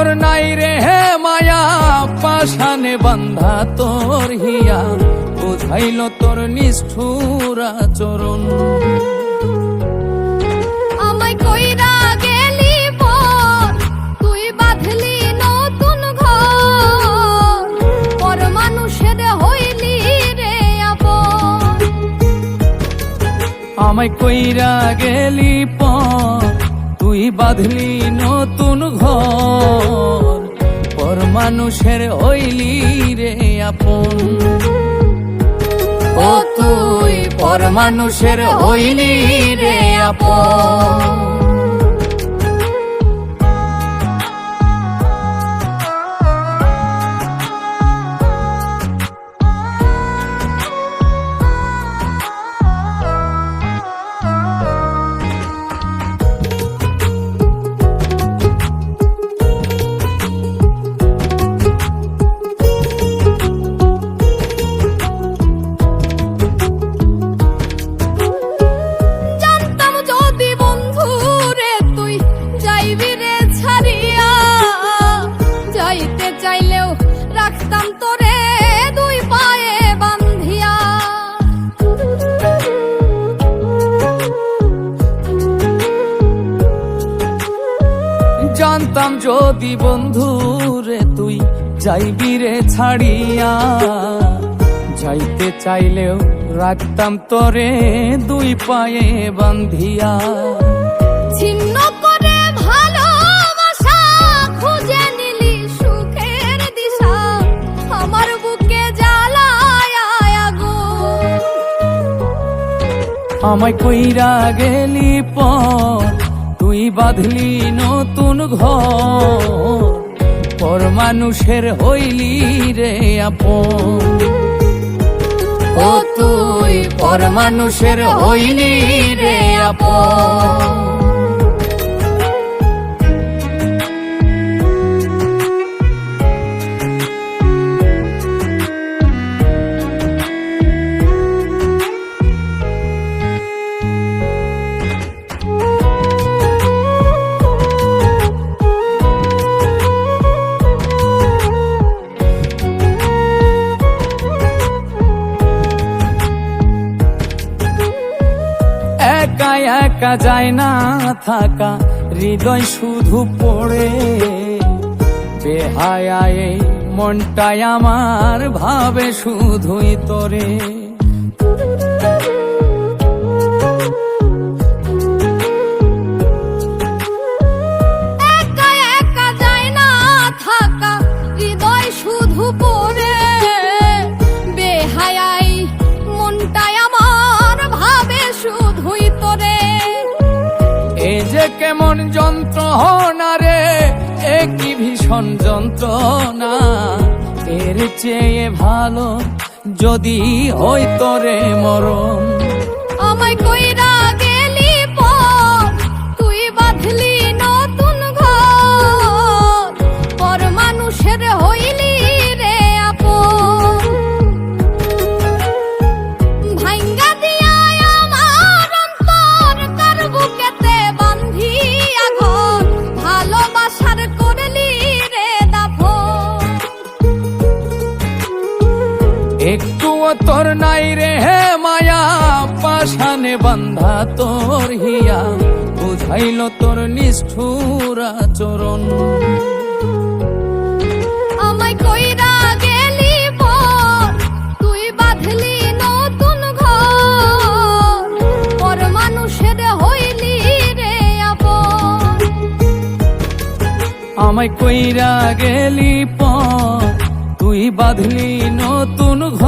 তোর নাই রে হে মায়া পাশানে বন্ধা তোর হিয়া। বুঝাইল তোর নিষ্ঠুর আচরণ। কইরা গেলি মানুষের রে আমায় কইরা গেলি পর তুই বাঁধলি নতুন ঘর পর মানুষের ওইলি রে আপন। ও তুই পর মানুষের ওইলি রে আপন। যদি বন্ধু রে তুই যাইবি রে ছাড়িয়া যাইতে চাইলেও রাখতাম তোরে দুই পায়ে বান্ধিয়া ছিন্ন করে ভালোবাসা খুঁজে নিলি সুখের দিশা আমার বুকে আমায় কইরা গেলি পর বাঁধলি নতুন ঘর, পর মানুষের হইলি রে আপন। ও তুই, পর মানুষের হইলি রে আপন। একা যায় না থাকা হৃদয় শুধু পড়ে। বেহায় এই মনটাই আমার ভাবে শুধুই তোরে। যে কেমন যন্ত্রণা রে? এ কি ভীষণ যন্ত্রণা। এর চেয়ে ভালো যদি হইতো রে মরণ। আমায় কইরা তোর নাই রে হে মায়া পাশানে বান্ধা তোর হিয়া। বুঝাইল তোর নিষ্ঠুর আচরণ। আমায় কইরা গেলি তুই বাঁধলি নতুন ঘর। পর মানুষের হইলি রে আমায় কইরা গেলি পর তুই বাঁধলি নতুন